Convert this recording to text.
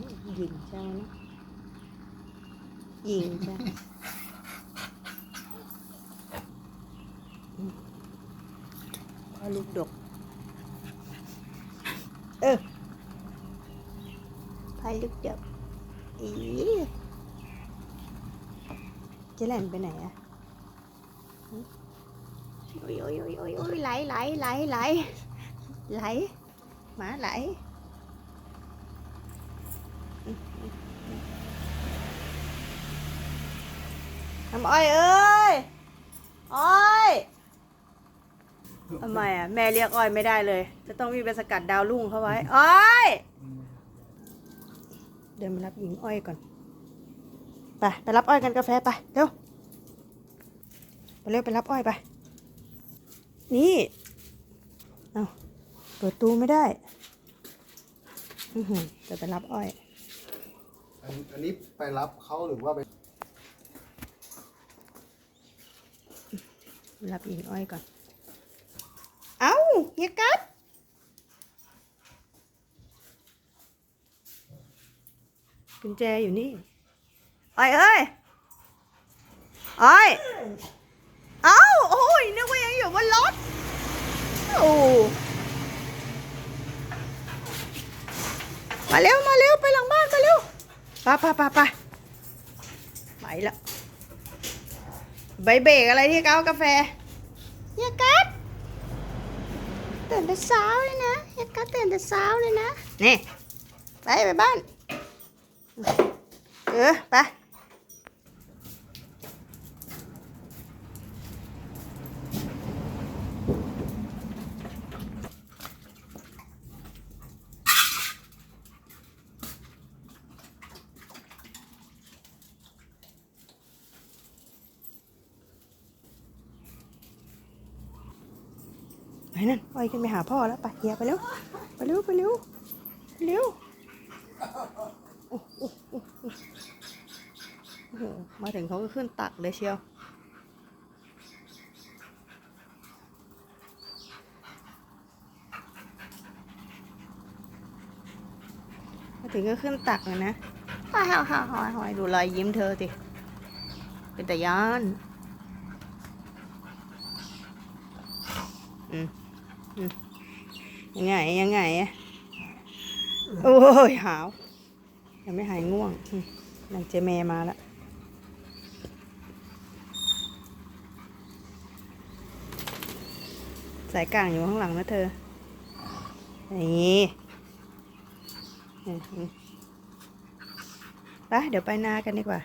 ยิงใช่ไหมนะยิงใช่อืมพ่อลูกดกเออพ่อลูกดกอีเจะแหลนไปไหนอะหึโอ้ยโอ้ยโอ้ยโอ้ยโอ้ยไหลไหลไหลไหลไหลหมาไหล น้ำอ้อยเอ้ย อ้อยทำไมอะ แม่เรียกอ้อยไม่ได้เลย จะต้องมีงไปสกัดดาวรุ่งเข้าไว้ อ้อย เดินมารับหญิงอ้อยก่อน ไป ไปรับอ้อยกันกาแฟไป เร็ว ไปเร็วไปรับอ้อยไป นี่ เอาเปิดตูไม่ได้อือจะไปรับอ้อย อันนี้ไปรับเขาหรือว่าไป รับหญิงอ้อยก่อน เอ้าเฮียกัดกุญแจอยู่นี่ อ้อยเอ้ย อ้อย เอ้าโอ้ยนึกว่ายังอยู่บนรถ โอ้มาเร็ว มาเร็ว ไปหลังบ้าน มาเร็วไปไปไปไปไปละ ใบเบรกอะไรที่เขากาแฟเฮียกัดตื่นแต่เช้าเลยนะเฮียกัดตื่นแต่เช้าเลยนะนี่ไปไปบ้าน เออไป นั่นอ้อยขึ้นไปหาพ่อแล้วไปเฮียไปเร็วไปเร็วไปเร็วเร็วโอ้โหมาถึงเขาก็ขึ้นตักเลยเชียวมาถึงก็ขึ้นตักเลยนะฮ่าฮ่าฮ่าฮ่าดูรอยยิ้มเธอสิเป็นแต่ยานอืม ยังไงยังไงอะโอ้ยหาวยังไม่หายง่วงนางเจเมมาแล้วสายกลางอยู่ข้างหลังนะเธอนี่ไปเดี๋ยวไปนากันดีกว่า